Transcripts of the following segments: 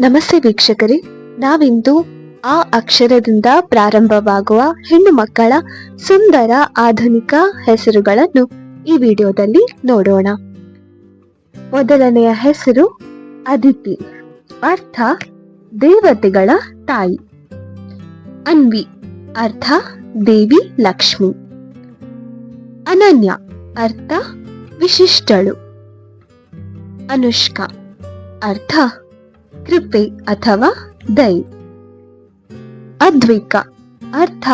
ನಮಸ್ತೆ ವೀಕ್ಷಕರೇ, ನಾವಿಂದು ಆ ಅಕ್ಷರದಿಂದ ಪ್ರಾರಂಭವಾಗುವ ಹೆಣ್ಣು ಮಕ್ಕಳ ಸುಂದರ ಆಧುನಿಕ ಹೆಸರುಗಳನ್ನು ಈ ವಿಡಿಯೋದಲ್ಲಿ ನೋಡೋಣ. ಮೊದಲನೆಯ ಹೆಸರು ಅದಿತಿ, ಅರ್ಥ ದೇವತೆಗಳ ತಾಯಿ. ಅನ್ವಿ, ಅರ್ಥ ದೇವಿ ಲಕ್ಷ್ಮಿ. ಅನನ್ಯ, ಅರ್ಥ ವಿಶಿಷ್ಟಳು. ಅನುಷ್ಕಾ, ಅರ್ಥ ಕೃಪೆ ಅಥವಾ ದೈ ಅದ್ವಿಕ ಅರ್ಥ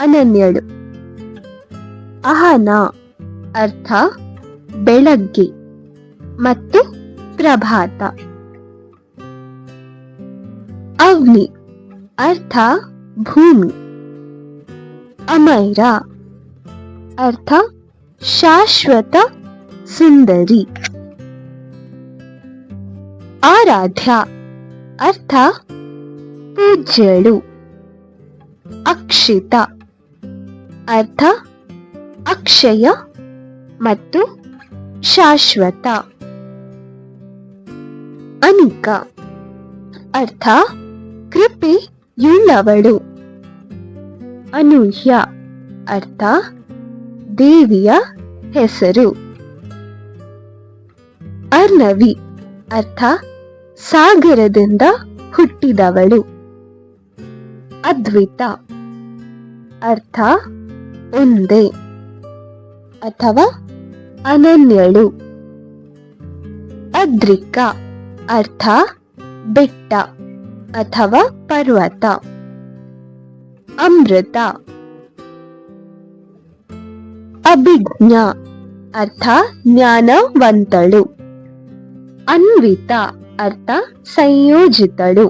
ಅನನ್ಯಳು ಅಹನ ಅರ್ಥ ಬೆಳಗ್ಗೆ ಮತ್ತು ಪ್ರಭಾತ. ಅವ್ನಿ ಅರ್ಥ ಭೂಮಿ. ಅಮೈರ ಅರ್ಥ ಶಾಶ್ವತ ಸುಂದರಿ. ಆರಾಧ್ಯ ಅರ್ಥ? ಪೂಜ್ಯಳು ಅಕ್ಷಿತ. ಅರ್ಥ? ಅಕ್ಷಯ ಮತ್ತು ಶಾಶ್ವತ. ಅನಿಕ. ಅರ್ಥ? ಕೃಪೆಯುಳ್ಳವಳು ಅನೂಹ್ಯ. ಅರ್ಥ? ದೇವಿಯ ಹೆಸರು. ಅರ್ನವಿ ಅರ್ಥ? ಸಾಗರದಿಂದ ಹುಟ್ಟಿದವಳು. ಅದ್ವಿತ. ಅರ್ಥ, ಒಂದೇ. ಅಥವಾ ಅನನ್ಯಳು. ಅದ್ರಿಕ. ಅರ್ಥ, ಬೆಟ್ಟ. ಅಥವಾ ಪರ್ವತ. ಅಮೃತ. ಅಭಿಜ್ಞ. ಅರ್ಥ, ಜ್ಞಾನವಂತಳು. ಅನ್ವಿತ. ಅರ್ಥ ಸಂಯೋಜಿತಳು.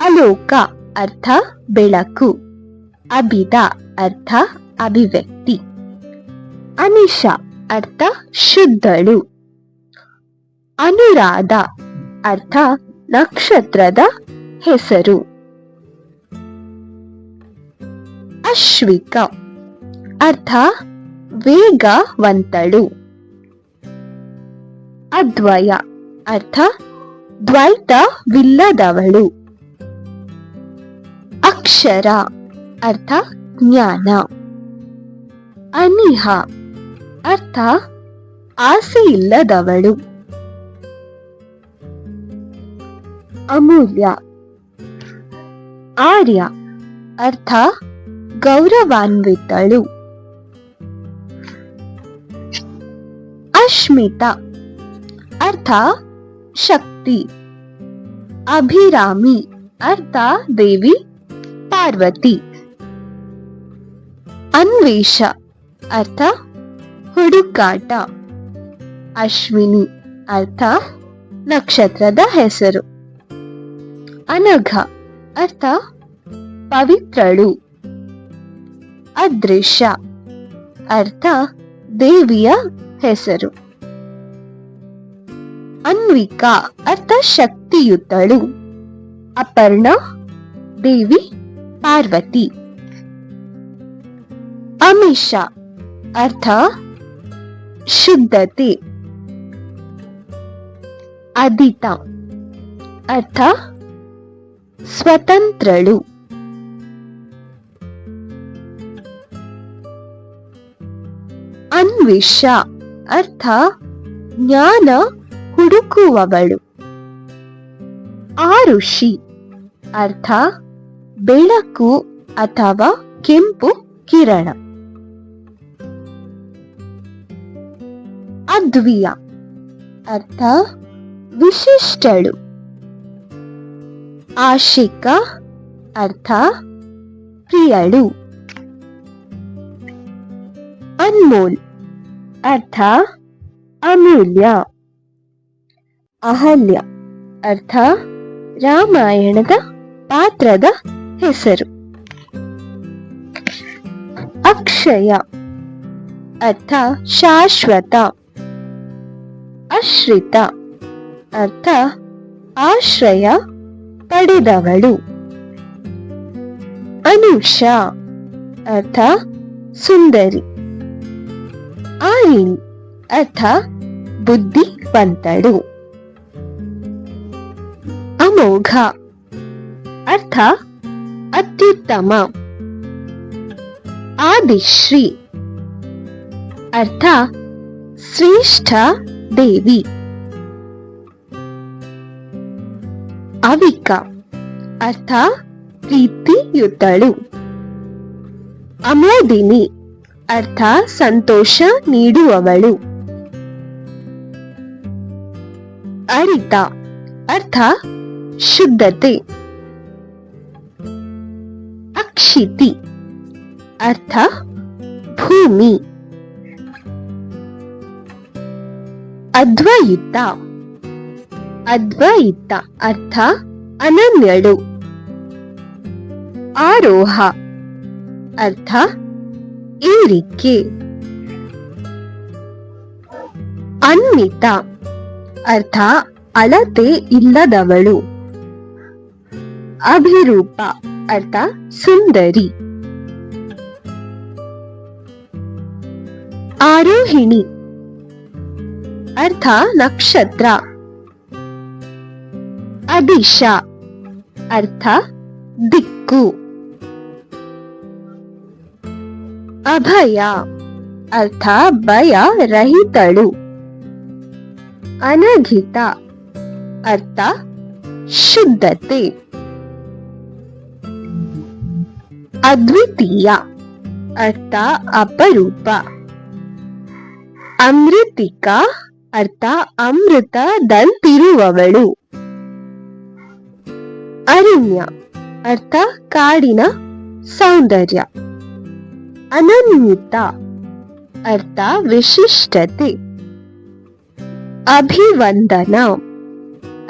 ಅಲೋಕ, ಅರ್ಥ ಬೆಳಕು. ಅಭಿದ ಅರ್ಥ ಅಭಿವ್ಯಕ್ತಿ. ಅನಿಶ, ಅರ್ಥ ಶುದ್ಧಳು. ಅನುರಾಧ, ಅರ್ಥ ನಕ್ಷತ್ರದ ಹೆಸರು. ಅಶ್ವಿಕ, ಅರ್ಥ ವೇಗವಂತಳು. ಅದ್ವಯ ಅರ್ಥ? ದ್ವೈತವಿಲ್ಲದವಳು. ಅಕ್ಷರ. ಅರ್ಥ, ಜ್ಞಾನ. ಅನಿಹ. ಅರ್ಥ ಆಸೆ ಇಲ್ಲದವಳು ಅಮೂಲ್ಯ. ಆರ್ಯ. ಅರ್ಥ, ಗೌರವಾನ್ವಿತಳು. ಅಶ್ಮಿತ. ಅರ್ಥ ಶಕ್ತಿ. ಅಭಿರಾಮಿ ಅರ್ಥ ದೇವಿ ಪಾರ್ವತಿ. ಅನ್ವೇಷ ಅರ್ಥ ಹುಡುಕಾಟ. ಅಶ್ವಿನಿ ಅರ್ಥ ನಕ್ಷತ್ರದ ಹೆಸರು. ಅನಘ ಅರ್ಥ ಪವಿತ್ರಳು. ಅದೃಶ್ಯ ಅರ್ಥ ದೇವಿಯ ಹೆಸರು. ಅನ್ವಿಕಾ ಅರ್ಥ ಶಕ್ತಿಯುತಳು. ಅಪರ್ಣ, ದೇವಿ, ಪಾರ್ವತಿ. ಅಮಿಷ, ಅರ್ಥ ಶುದ್ಧತೆ. ಅದಿತ, ಅರ್ಥ ಸ್ವತಂತ್ರಳು. ಅನ್ವಿಷ, ಅರ್ಥ ಜ್ಞಾನ ಹುಡುಕುವವಳು. ಆರುಷಿ. ಅರ್ಥ, ಬೆಳಕು ಅಥವಾ ಕೆಂಪು ಕಿರಣ. ಅದ್ವಿಯ. ಅರ್ಥ, ವಿಶಿಷ್ಟಳು. ಆಶಿಕ. ಅರ್ಥ, ಪ್ರಿಯಳು. ಅನ್ಮೋಲ್. ಅರ್ಥ, ಅಮೂಲ್ಯ. ಅಹಲ್ಯ ಅರ್ಥ ರಾಮಾಯಣದ ಪಾತ್ರದ ಹೆಸರು. ಅಕ್ಷಯ ಅರ್ಥ ಶಾಶ್ವತ. ಅಶ್ರಿತ ಅರ್ಥ ಆಶ್ರಯ ಪಡೆದವಳು. ಅನುಷ ಅರ್ಥ ಸುಂದರಿ. ಆಯಿನ್ ಅರ್ಥ ಬುದ್ಧಿವಂತಳು. ಅಮೋಘ ಅರ್ಥ? ಅತ್ಯುತ್ತಮ. ಆದಿಶ್ರೀ. ಅರ್ಥ? ಶ್ರೇಷ್ಠ ದೇವಿ. ಅವಿಕ. ಅರ್ಥ? ಪ್ರೀತಿಯುತ್ತಳು ಅಮೋದಿನಿ. ಅರ್ಥ? ಸಂತೋಷ ನೀಡುವವಳು. ಅರಿತ. ಅರ್ಥ? ಶುದ್ಧತೆ. ಅಕ್ಷಿತಿ. ಅರ್ಥ, ಭೂಮಿ. ಅದ್ವೈತ. ಅದ್ವೈತ ಅರ್ಥ, ಅನನ್ಯಳು. ಆರೋಹ. ಅರ್ಥ, ಏರಿಕೆ. ಅನ್ವಿತ. ಅರ್ಥ, ಅಳತೆ ಇಲ್ಲದವಳು. ಅಭಿರೂಪ ಅರ್ಥ ಸುಂದರಿ ಆರೋಹಿಣಿ ಅರ್ಥ ನಕ್ಷತ್ರ ಅದಿಶ ಅರ್ಥ ದಿಕ್ಕು ಅಭಯ ಅರ್ಥ ಭಯ ರಹಿತಳು ಅನಘಿತ ಅರ್ಥ ಶುದ್ಧತೆ ಅದ್ವಿತೀಯ. ಅರ್ಥ ಅಪರೂಪ. ಅಮೃತಿಕ ಅರ್ಥ ಅಮೃತದಂತಿರುವವಳು. ಅರಣ್ಯ ಅರ್ಥ ಕಾಡಿನ ಸೌಂದರ್ಯ. ಅನನ್ಯತ ಅರ್ಥ ವಿಶಿಷ್ಟತೆ. ಅಭಿವಂದನ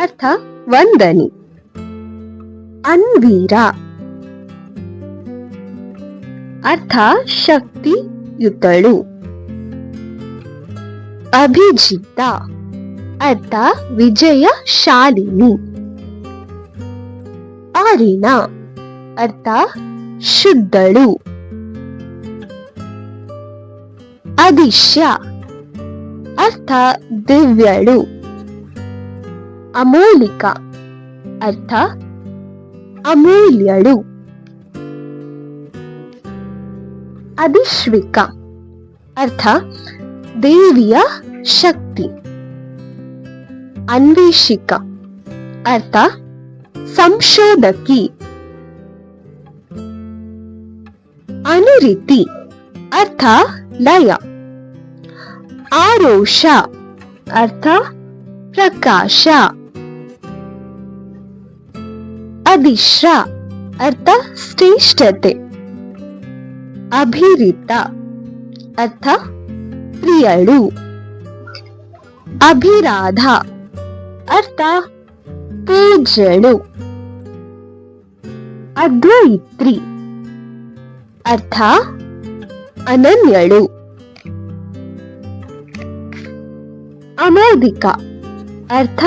ಅರ್ಥ ವಂದನೆ. ಅನ್ವೀರ ಅರ್ಥ ಶಕ್ತಿಯುತಳು ಅಭಿಜಿತ ಅರ್ಥ ವಿಜಯ ಶಾಲಿನಿ ಆರಿನ ಅರ್ಥ ಶುದ್ಧಳು. ಅದಿಶ್ಯ ಅರ್ಥ ದಿವ್ಯಳು. ಅಮೂಲಿಕ ಅರ್ಥ ಅಮೂಲ್ಯಳು. ಅಧಿಶ್ವಿಕ. ಅರ್ಥ, ದೇವಿಯ ಶಕ್ತಿ. ಅನ್ವೇಷಿಕ. ಅರ್ಥ, ಸಂಶೋಧಕಿ. ಅನುರಿತಿ. ಅರ್ಥ, ಲಯ. ಆರೋಷ. ಅರ್ಥ, ಪ್ರಕಾಶ. ಅದಿಶ್ರ ಅರ್ಥ, ಶ್ರೇಷ್ಠತೆ. ಅಭಿರಿತ ಅರ್ಥ? ಪ್ರಿಯಳು. ಅಭಿರಾಧ. ಅರ್ಥ? ಪೂಜಳು ಅದ್ವೈತ್ರಿ. ಅರ್ಥ? ಅನನ್ಯಳು. ಅಮೋದಿಕ ಅರ್ಥ?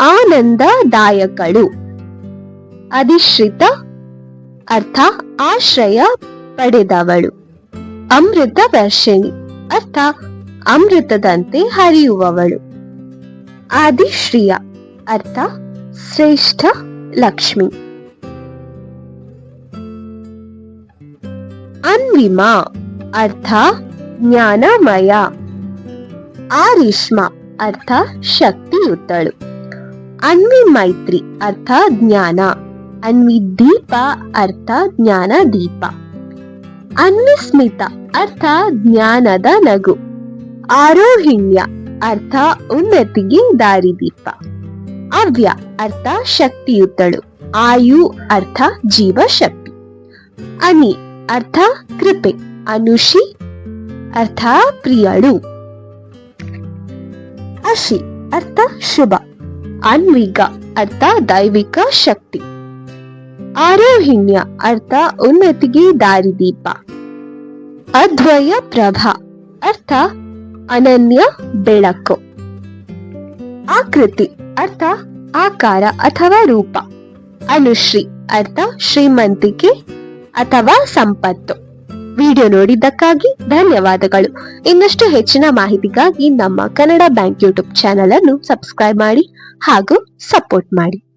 ಆನಂದದಾಯಕಳು. ಅಧಿಶ್ರಿತ. ಅರ್ಥ? ಆಶ್ರಯ. ಪಡೆದವಳು. ಅಮೃತ ವರ್ಷಿಣಿ, ಅರ್ಥ, ಅಮೃತದಂತೆ ಹರಿಯುವವಳು. ಆದಿಶ್ರೀಯ, ಅರ್ಥ, ಶ್ರೇಷ್ಠ ಲಕ್ಷ್ಮಿ. ಅನ್ವಿಮ, ಅರ್ಥ, ಜ್ಞಾನಮಯ. ಆರಿಷ್ಮ, ಅರ್ಥ, ಶಕ್ತಿಯುತಳು. ಅನ್ವಿ ಮೈತ್ರಿ ಅರ್ಥ, ಜ್ಞಾನ. ಅನ್ವಿ ದೀಪ ಅರ್ಥ ಜ್ಞಾನ ದೀಪ ಅನ್ವಿಸ್ಮಿತ ಅರ್ಥ ಜ್ಞಾನದ ನಗು. ಆರೋಹಿಣ್ಯ ಅರ್ಥ ಉನ್ನತಿಗೆ ದಾರಿದೀಪ. ಅವ್ಯ ಅರ್ಥ ಶಕ್ತಿಯುತ್ತಳು ಆಯು ಅರ್ಥ ಜೀವಶಕ್ತಿ. ಅನಿ ಅರ್ಥ ಕೃಪೆ. ಅನುಷಿ ಅರ್ಥ ಪ್ರಿಯಳು. ಅಶಿ ಅರ್ಥ ಶುಭ. ಅನ್ವಿಗ ಅರ್ಥ ದೈವಿಕ ಶಕ್ತಿ. ಆರೋಹಿಣ್ಯ ಅರ್ಥ ಉನ್ನತಿಗೆ ದಾರಿದೀಪ ಅದ್ವಯ ಪ್ರಭಾ ಅರ್ಥ ಅನನ್ಯ ಬೆಳಕು. ಆಕೃತಿ ಅರ್ಥ ಆಕಾರ ಅಥವಾ ರೂಪ. ಅನುಶ್ರೀ ಅರ್ಥ ಶ್ರೀಮಂತಿಕೆ ಅಥವಾ ಸಂಪತ್ತು. ವಿಡಿಯೋ ನೋಡಿದ್ದಕ್ಕಾಗಿ ಧನ್ಯವಾದಗಳು. ಇನ್ನಷ್ಟು ಹೆಚ್ಚಿನ ಮಾಹಿತಿಗಾಗಿ ನಮ್ಮ ಕನ್ನಡ ಬ್ಯಾಂಕ್ ಯೂಟ್ಯೂಬ್ ಚಾನೆಲ್ ಅನ್ನು ಸಬ್ಸ್ಕ್ರೈಬ್ ಮಾಡಿ ಹಾಗೂ ಸಪೋರ್ಟ್ ಮಾಡಿ.